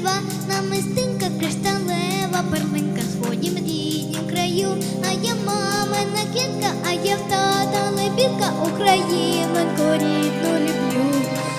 два, намистинка, кришталева, перлинка, сходім рідним краю, а я мамина кінка, а я в тата лебідка, Україноньку рідну люблю.